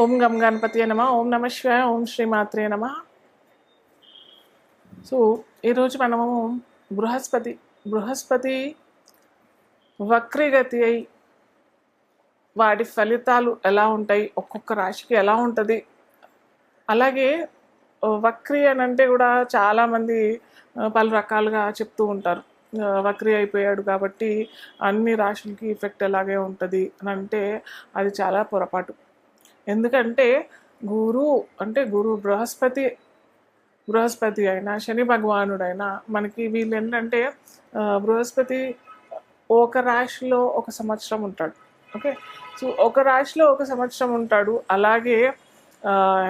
ఓం గం గణపతి నమ ఓం నమ శివాయ ఓం శ్రీమాత్రే నమ. సో ఈరోజు మనము బృహస్పతి బృహస్పతి వక్రీగతి అయి వాటి ఫలితాలు ఎలా ఉంటాయి ఒక్కొక్క రాశికి ఎలా ఉంటుంది. అలాగే వక్రీ అని అంటే కూడా చాలామంది పలు రకాలుగా చెప్తూ ఉంటారు. వక్రీ అయిపోయాడు కాబట్టి అన్ని రాశులకి ఎఫెక్ట్ ఎలాగే ఉంటుంది అని అంటే అది చాలా పొరపాటు. ఎందుకంటే గురు అంటే గురు బృహస్పతి బృహస్పతి అయినా శని భగవానుడైనా మనకి వీళ్ళు ఏంటంటే బృహస్పతి ఒక రాశిలో ఒక సంవత్సరం ఉంటాడు. ఓకే? సో ఒక రాశిలో ఒక సంవత్సరం ఉంటాడు. అలాగే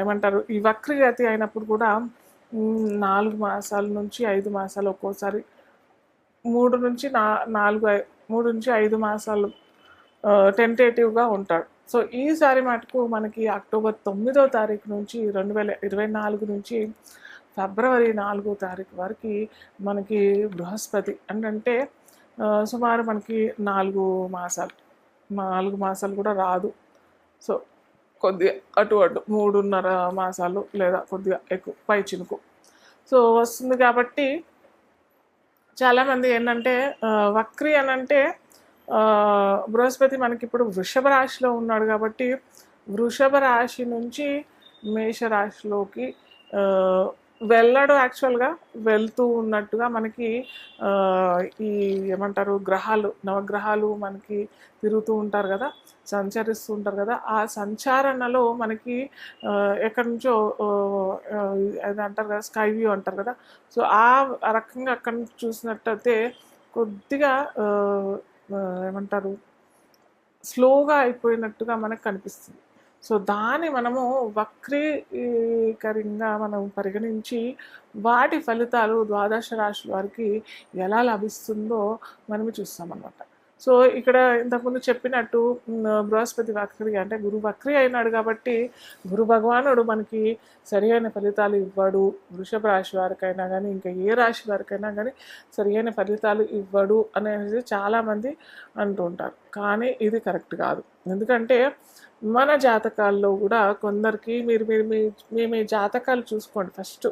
ఏమంటారు ఈ వక్రగతి అయినప్పుడు కూడా నాలుగు మాసాల నుంచి ఐదు మాసాలు ఒక్కోసారి మూడు నుంచి నా నాలుగు మూడు నుంచి ఐదు మాసాలు టెంటేటివ్గా ఉంటాడు. సో ఈసారి మటుకు మనకి అక్టోబర్ తొమ్మిదో తారీఖు నుంచి రెండు వేల ఇరవై నాలుగు నుంచి ఫిబ్రవరి నాలుగో తారీఖు వరకు మనకి బృహస్పతి అంటే సుమారు మనకి నాలుగు మాసాలు నాలుగు మాసాలు కూడా రాదు. సో కొద్దిగా అటు అటు మూడున్నర మాసాలు లేదా కొద్దిగా ఎక్కువ పై చినుకు. సో వస్తుంది కాబట్టి చాలామంది ఏంటంటే వక్రీ వక్రి అని అంటే బృహస్పతి మనకి ఇప్పుడు వృషభ రాశిలో ఉన్నాడు కాబట్టి వృషభ రాశి నుంచి మేష రాశిలోకి వెళ్ళడు యాక్చువల్గా వెళ్తూ ఉన్నట్టుగా మనకి ఈ ఏమంటారు గ్రహాలు నవగ్రహాలు మనకి తిరుగుతూ ఉంటారు కదా సంచరిస్తూ ఉంటారు కదా ఆ సంచారణలో మనకి ఎక్కడి నుంచో అది అంటారు కదా స్కై వ్యూ అంటారు కదా సో ఆ రకంగా అక్కడి నుంచి చూసినట్టయితే కొద్దిగా ఏమంటారు? స్లోగా అయిపోయినట్టుగా మనకు కనిపిస్తుంది. సో దాన్ని మనము వక్రీకరంగా మనం పరిగణించి వాటి ఫలితాలు ద్వాదశ రాశి వారికి ఎలా లభిస్తుందో మనము చూస్తామన్నమాట. సో ఇక్కడ ఇంతకుముందు చెప్పినట్టు బృహస్పతి వక్రి అంటే గురు వక్రి అయినాడు కాబట్టి గురు భగవానుడు మనకి సరియైన ఫలితాలు ఇవ్వడు. వృషభ రాశి వారికైనా కానీ ఇంకా ఏ రాశి వారికైనా కానీ సరి అయిన ఫలితాలు ఇవ్వడు అనేది చాలామంది అంటుంటారు కానీ ఇది కరెక్ట్ కాదు. ఎందుకంటే మన జాతకాల్లో కూడా కొందరికి మీరు మీరు మీ మీ మీ జాతకాలు చూసుకోండి ఫస్ట్.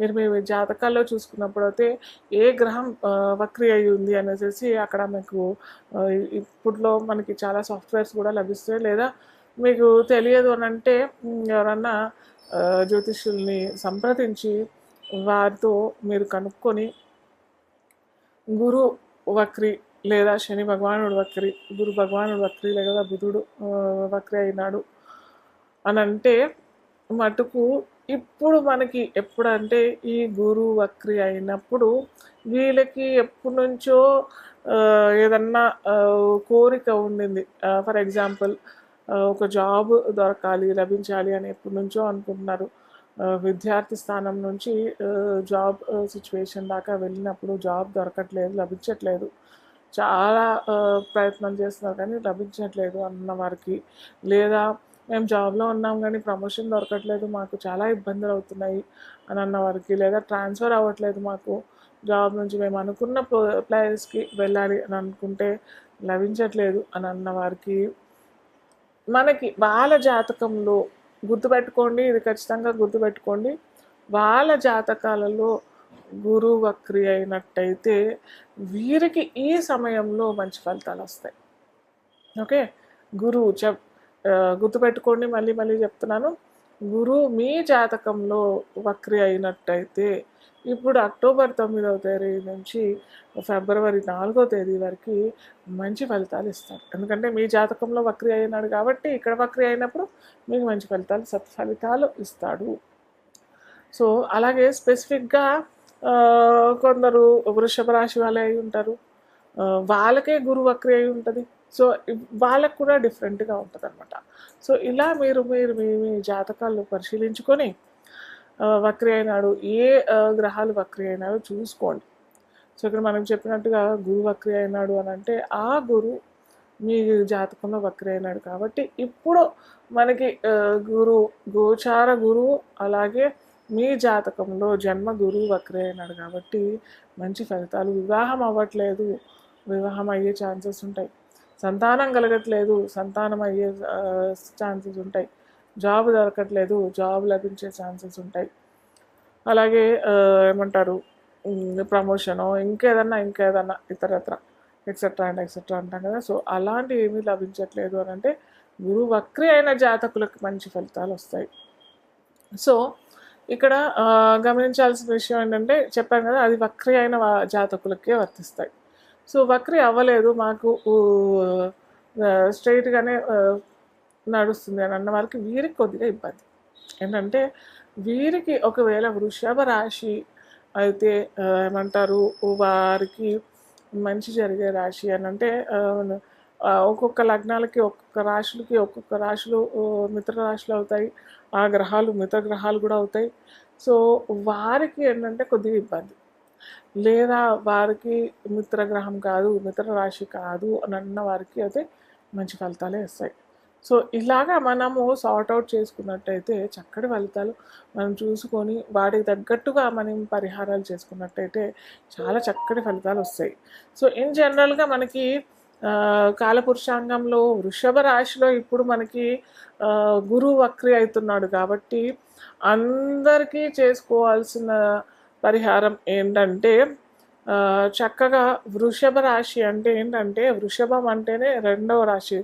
మీరు మీ జాతకాల్లో చూసుకున్నప్పుడు అయితే ఏ గ్రహం వక్రి అయి ఉంది అనేసి అక్కడ మీకు ఇప్పుడులో మనకి చాలా సాఫ్ట్వేర్స్ కూడా లభిస్తాయి. లేదా మీకు తెలియదు అని అంటే ఎవరన్నా జ్యోతిష్యుల్ని సంప్రదించి వారితో మీరు కనుక్కొని గురు వక్రి లేదా శని భగవానుడు వక్రి గురు భగవానుడు వక్రి లేదా బుధుడు వక్రి అయినాడు అని అంటే మటుకు ఇప్పుడు మనకి ఎప్పుడంటే ఈ గురు వక్రి అయినప్పుడు వీళ్ళకి ఎప్పటి నుంచో ఏదన్నా కోరిక ఉండింది. ఫర్ ఎగ్జాంపుల్ ఒక జాబ్ దొరకాలి లభించాలి అని ఎప్పటి నుంచో అనుకుంటున్నారు. విద్యార్థి స్థానం నుంచి జాబ్ సిచ్యువేషన్ దాకా వెళ్ళినప్పుడు జాబ్ దొరకట్లేదు లభించట్లేదు. చాలా ప్రయత్నం చేస్తున్నారు కానీ లభించట్లేదు అన్న వారికి. లేదా మేము జాబ్లో ఉన్నాం కానీ ప్రమోషన్ దొరకట్లేదు మాకు చాలా ఇబ్బందులు అవుతున్నాయి అని అన్న వారికి. లేదా ట్రాన్స్ఫర్ అవ్వట్లేదు మాకు జాబ్ నుంచి. మేము అనుకున్న ప్లేస్కి వెళ్ళాలి అని అనుకుంటే లభించట్లేదు అని అన్న వారికి. మనకి వాళ్ళ జాతకంలో గుర్తుపెట్టుకోండి ఇది ఖచ్చితంగా గుర్తుపెట్టుకోండి. వాళ్ళ జాతకాలలో గురువు వక్రి అయినట్టయితే వీరికి ఈ సమయంలో మంచి ఫలితాలు వస్తాయి. ఓకే? గురువు చెప్ గుర్తుపెట్టుకోండి మళ్ళీ మళ్ళీ చెప్తున్నాను. గురువు మీ జాతకంలో వక్రి అయినట్టయితే ఇప్పుడు అక్టోబర్ తొమ్మిదవ తేదీ నుంచి ఫిబ్రవరి నాలుగో తేదీ వరకు మంచి ఫలితాలు ఇస్తారు. ఎందుకంటే మీ జాతకంలో వక్రి అయినాడు కాబట్టి ఇక్కడ వక్రి అయినప్పుడు మీకు మంచి ఫలితాలు సత్ఫలితాలు ఇస్తాడు. సో అలాగే స్పెసిఫిక్గా కొందరు వృషభ రాశి వాళ్ళే అయి ఉంటారు. వాళ్ళకే గురు వక్రి అయి ఉంటుంది. సో వాళ్ళకు కూడా డిఫరెంట్గా ఉంటుంది అనమాట సో ఇలా మీరు మీరు మీ మీ జాతకాలు పరిశీలించుకొని వక్రి అయినాడు ఏ గ్రహాలు వక్రి అయినాడో చూసుకోండి. సో ఇక్కడ మనం చెప్పినట్టుగా గురు వక్రి అయినాడు అని అంటే ఆ గురు మీ జాతకంలో వక్రి అయినాడు కాబట్టి ఇప్పుడు మనకి గురు గోచార గురువు అలాగే మీ జాతకంలో జన్మ గురువు వక్రి అయినాడు కాబట్టి మంచి ఫలితాలు వివాహం అవ్వట్లేదు. వివాహం అయ్యే ఛాన్సెస్ ఉంటాయి. సంతానం కలగట్లేదు సంతానం అయ్యే ఛాన్సెస్ ఉంటాయి. జాబ్ దొరకట్లేదు జాబ్ లభించే ఛాన్సెస్ ఉంటాయి. అలాగే ఏమంటారు ప్రమోషను ఇంకేదన్నా ఇంకేదన్నా ఇతరత్ర ఎక్సెట్రా అండ్ ఎక్సెట్రా అంటాం కదా. సో అలాంటివి ఏమీ లభించట్లేదు అని అంటే గురువు వక్రి అయిన జాతకులకు మంచి ఫలితాలు వస్తాయి. సో ఇక్కడ గమనించాల్సిన విషయం ఏంటంటే చెప్పాను కదా అది వక్రి అయిన జాతకులకే వర్తిస్తాయి. సో వక్రి అవ్వలేదు మాకు స్ట్రైట్గానే నడుస్తుంది అని అన్న వాళ్ళకి వీరికి కొద్దిగా ఇబ్బంది. ఏంటంటే వీరికి ఒకవేళ వృషభ రాశి అయితే ఏమంటారు వారికి మంచి జరిగే రాశి అని అంటే ఒక్కొక్క లగ్నాలకి ఒక్కొక్క రాశులకి ఒక్కొక్క రాశులు మిత్ర రాశులు అవుతాయి ఆ గ్రహాలు మిత్ర గ్రహాలు కూడా అవుతాయి. సో వారికి ఏంటంటే కొద్దిగా ఇబ్బంది. లేదా వారికి మిత్రగ్రహం కాదు మిత్ర రాశి కాదు అని అన్న వారికి అయితే మంచి ఫలితాలే వస్తాయి. సో ఇలాగా మనము సార్ట్ అవుట్ చేసుకున్నట్టయితే చక్కటి ఫలితాలు మనం చూసుకొని వాటికి తగ్గట్టుగా మనం పరిహారాలు చేసుకున్నట్టయితే చాలా చక్కటి ఫలితాలు వస్తాయి. సో ఇన్ జనరల్గా మనకి కాలపురుషాంగంలో వృషభ రాశిలో ఇప్పుడు మనకి గురువు వక్రి అవుతున్నాడు కాబట్టి అందరికీ చేసుకోవాల్సిన పరిహారం ఏంటంటే చక్కగా వృషభ రాశి అంటే ఏంటంటే వృషభం అంటేనే రెండవ రాశి.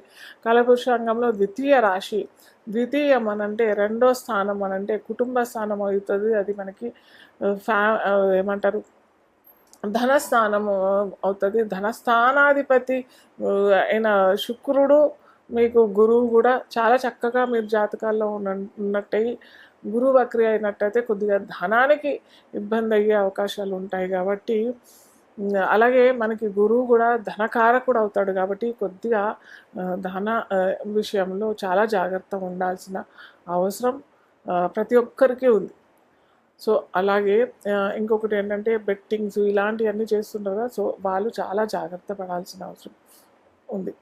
కలపురుషాంగంలో ద్వితీయ రాశి. ద్వితీయం అనంటే రెండో స్థానం అనంటే కుటుంబ స్థానం అవుతుంది. అది మనకి ఫ్యా ఏమంటారు? ధనస్థానము అవుతుంది. ధనస్థానాధిపతి అయిన శుక్రుడు మీకు గురువు కూడా చాలా చక్కగా మీరు జాతకాల్లో ఉన్న ఉన్నట్టయి గురువు వక్రి అయినట్టయితే కొద్దిగా ధనానికి ఇబ్బంది అయ్యే అవకాశాలు ఉంటాయి కాబట్టి అలాగే మనకి గురువు కూడా ధనకారకుడు అవుతాడు కాబట్టి కొద్దిగా ధన విషయంలో చాలా జాగ్రత్తగా ఉండాల్సిన అవసరం ప్రతి ఒక్కరికి ఉంది. సో అలాగే ఇంకొకటి ఏంటంటే బెట్టింగ్స్ ఇలాంటివన్నీ చేస్తుంటారు సో వాళ్ళు చాలా జాగ్రత్త పడాల్సిన అవసరం ఉంది.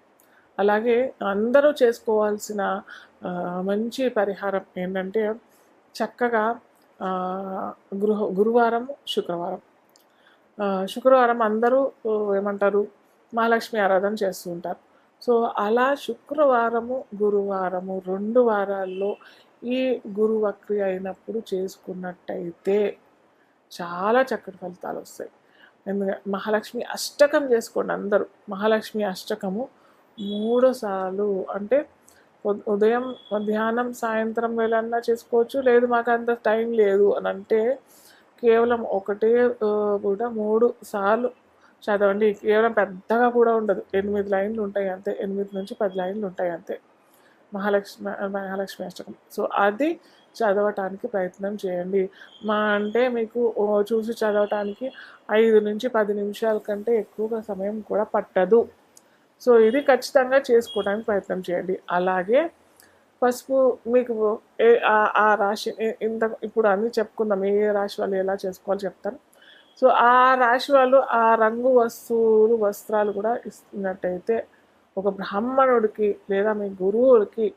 అలాగే అందరూ చేసుకోవాల్సిన మంచి పరిహారం ఏంటంటే చక్కగా గృహ గురువారం శుక్రవారం. శుక్రవారం అందరూ ఏమంటారు మహాలక్ష్మి ఆరాధన చేస్తూ ఉంటారు. సో అలా శుక్రవారము గురువారము రెండు వారాల్లో ఈ గురువక్రి అయినప్పుడు చేసుకున్నట్టయితే చాలా చక్కటి ఫలితాలు వస్తాయి. ఎందుకంటే మహాలక్ష్మి అష్టకం చేసుకోండి అందరూ. మహాలక్ష్మి అష్టకము మూడు సార్లు అంటే ఉదయం మధ్యాహ్నం సాయంత్రం వేళన్నా చేసుకోవచ్చు. లేదు మాకు అంత టైం లేదు అని అంటే కేవలం ఒకటే కూడా మూడు సార్లు చదవండి. కేవలం పెద్దగా కూడా ఉండదు. ఎనిమిది లైన్లు ఉంటాయి అంతే. ఎనిమిది నుంచి పది లైన్లు ఉంటాయి అంతే. మహాలక్ష్మి మహాలక్ష్మి అష్టకం. సో అది చదవటానికి ప్రయత్నం చేయండి. మా అంటే మీకు చూసి చదవటానికి ఐదు నుంచి పది నిమిషాల కంటే ఎక్కువగా సమయం కూడా పట్టదు. సో ఇది ఖచ్చితంగా చేసుకోవడానికి ప్రయత్నం చేయండి. అలాగే పసుపు మీకు ఏ ఆ- రాశి ఇంత ఇప్పుడు అన్నీ చెప్పుకుందాం ఏ రాశి వాళ్ళు ఎలా చేసుకోవాలో చెప్తాను. సో ఆ రాశి వాళ్ళు ఆ రంగు వస్తువులు వస్త్రాలు కూడా ఇస్తున్నట్టయితే ఒక బ్రాహ్మణుడికి లేదా మీ గురువులకి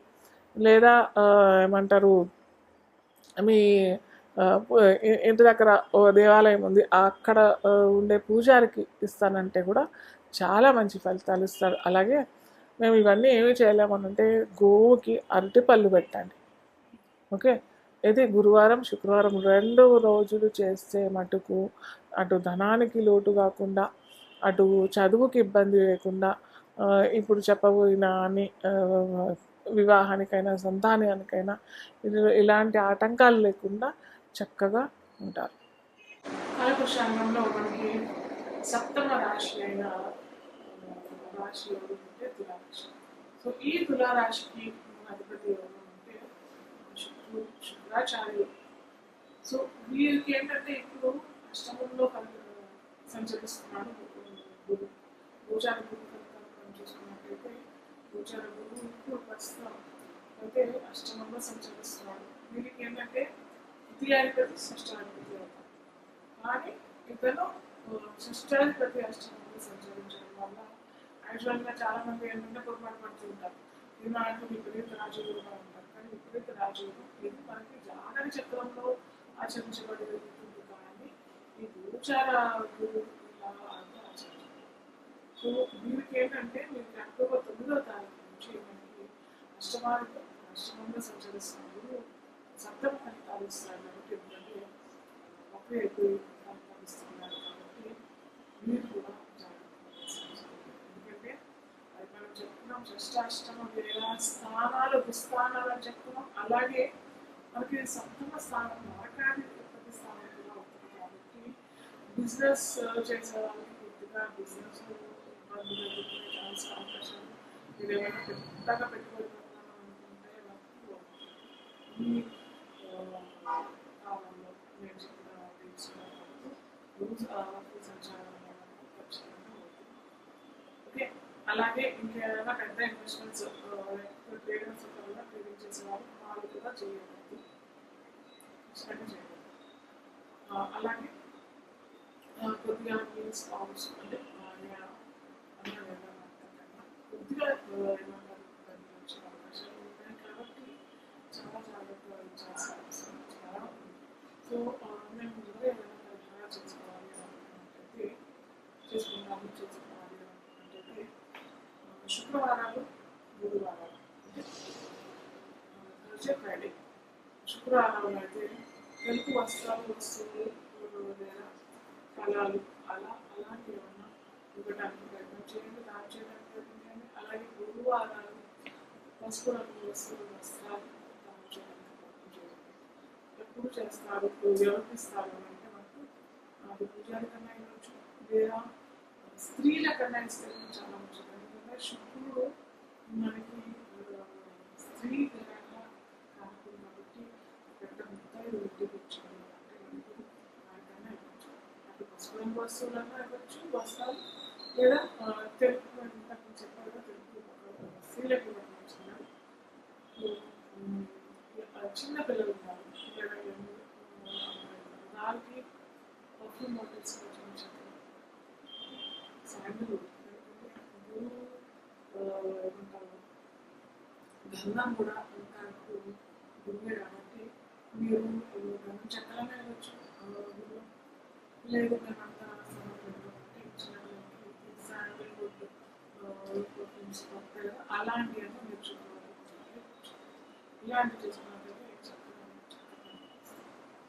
లేదా ఏమంటారు మీ ఇంటి దగ్గర ఓ దేవాలయం ఉంది అక్కడ ఉండే పూజారికి ఇస్తానంటే కూడా చాలా మంచి ఫలితాలు ఇస్తారు. అలాగే మేము ఇవన్నీ ఏమి చేయలేమనంటే గోవుకి అరటిపళ్ళు పెట్టండి. ఓకే? ఇది గురువారం శుక్రవారం రెండు రోజులు చేస్తే మటుకు అటు ధనానికి లోటు కాకుండా అటు చదువుకి ఇబ్బంది లేకుండా ఇప్పుడు చెప్పబోయిన అని వివాహానికైనా సంతానానికైనా ఇలాంటి ఆటంకాలు లేకుండా చక్కగా ఉంటారు. కాలపురుషాంగంలో మనకి సప్తమ రాశి అయిన రాశి ఎవరు అంటే తులారాశి. సో ఈ తులారాశికి అధిపతి ఎవరు అంటే శుక్రుడు శుక్రాచార్యులు. సో వీరికి ఏంటంటే ఇప్పుడు అష్టమంలో సంచరిస్తున్నాడు గురువు గోచార గురు ఫలితాలు చూసుకున్నట్టయితే గోచార గురువు ఇప్పుడు ప్రస్తుతం అయితే అష్టమంలో సంచరిస్తున్నాడు. వీరికి ఏంటంటే ద్వితీయాధిపతి షష్టాధిపతి అవుతారు. కానీ ఇతను షష్టాధిపతి అష్టమంలో సంచరించడం వల్ల యాక్చువల్గా చాలా మంది ఏంటంటే పొరపాటు పడుతూ ఉంటారు. ఇది మనకు విపరీత రాజయోగంగా ఉంటారు కానీ విపరీత రాజయోగం ఇది మనకి జాగర చక్రంలో ఆచరించబడి జరుగుతుంది కానీ ఈ గోచార సో దీనికి ఏంటంటే మీకు అక్టోబర్ తొమ్మిదో తారీఖు నుంచి మనకి అష్టమానికి అష్టమంగా సంచరిస్తున్నప్పుడు సప్తమ ఫలితాలు ఇస్తారు కాబట్టి ఎందుకంటే ఒకే ఎక్కువ ఫలితాలు ఇస్తున్నారు కాబట్టి మీరు కూడా చెప్తున్నాం షష్టాష్టమ వేల స్థానాలు దుస్థానాలు అని చెప్తున్నాం అలాగే మనకి సప్తమ స్థానం నరకాది ఉత్పత్తి స్థానం కూడా అవుతుంది కాబట్టి బిజినెస్ uh, చేసేవాళ్ళకి పూర్తిగా బిజినెస్ ఇబ్బందులు ఎదుర్కొనే ఛాన్స్ అవకాశం మీరు ఏమైనా పెద్దగా పెట్టుబడి పెడతాను అనుకుంటే నాకు ఈ uh, కాలంలో నేను చెప్పిన డేట్స్లో రోజు ఆరోగ్య సంచారం అనేది ఖచ్చితంగా అవుతుంది అలాగే అలాగే ఏదైనా పెద్ద ఇన్వెస్ట్మెంట్స్ ట్రేడర్స్ వల్ల ట్రేడింగ్ చేసే వాళ్ళు వాళ్ళు కూడా చేయగలరు. అలాగే కొద్దిగా మీన్స్ ఫార్మ్స్ అంటే కొద్దిగా ఏమంటారు అవకాశాలు ఉంటాయి కాబట్టి చాలా జాగ్రత్తగా చాలా సో ఆ, మేము ముందుగా ఏదైనా పరిహారాలు చేసుకోవాలి అనుకున్నట్టయితే చేసుకుంటాము చేసుకోవాలి అనుకున్నట్టయితే ఆ, శుక్రవారాలు గురువారాలు అంటే థర్స్డే ఫ్రైడే అలాగే తెలుపు వస్త్రాలు వస్తువులు లేదా ఫలాలు అలా అలాంటివి ఏమన్నా ఇవ్వడానికి ప్రయత్నం చేయండి దాని చేయడానికి ప్రయత్నం చేయండి. అలాగే గురువారాలు పసుపు రంగు వస్తువులు వస్త్రాలు దానం చేయడానికి ప్రయత్నం చేయండి. ఎప్పుడు చేస్తారు ఎవరికి ఇస్తారు అంటే మనకు అది పూజారి కన్నా ఇవ్వచ్చు లేదా స్త్రీల కన్నా ఇస్తే చాలా మంచిది. ఎందుకంటే శుక్రుడు మనకి స్త్రీ గ్రహంగా కాకుండా కాబట్టి పెద్ద ముత్తాయి ఇంటికి వచ్చాడు అంటే మనకు దానికన్నా ఇవ్వచ్చు అటు వస్తువులను రంగు వస్తువులన్నా ఇవ్వచ్చు వస్త్రాలు లేదా తెలుగు ఇంతకు చెప్పారు తెలుగు తెలుపు ఒక స్త్రీలకు ఇవ్వడం చిన్న పిల్లలు ఉన్నారు. లేదా ఎనిమిది, పర్ఫ్యూమ్ బాటిల్స్ చెప్పారు శాండల్ గంధం కూడా మనకు గురువే కాబట్టి మీరు గంధం చక్రాన్ని ఇవ్వచ్చు లేదు మేమంతా అలాంటి అలాంటివన్నీ మీరు చూడాలి ఇలాంటి చేసుకున్నట్లయితే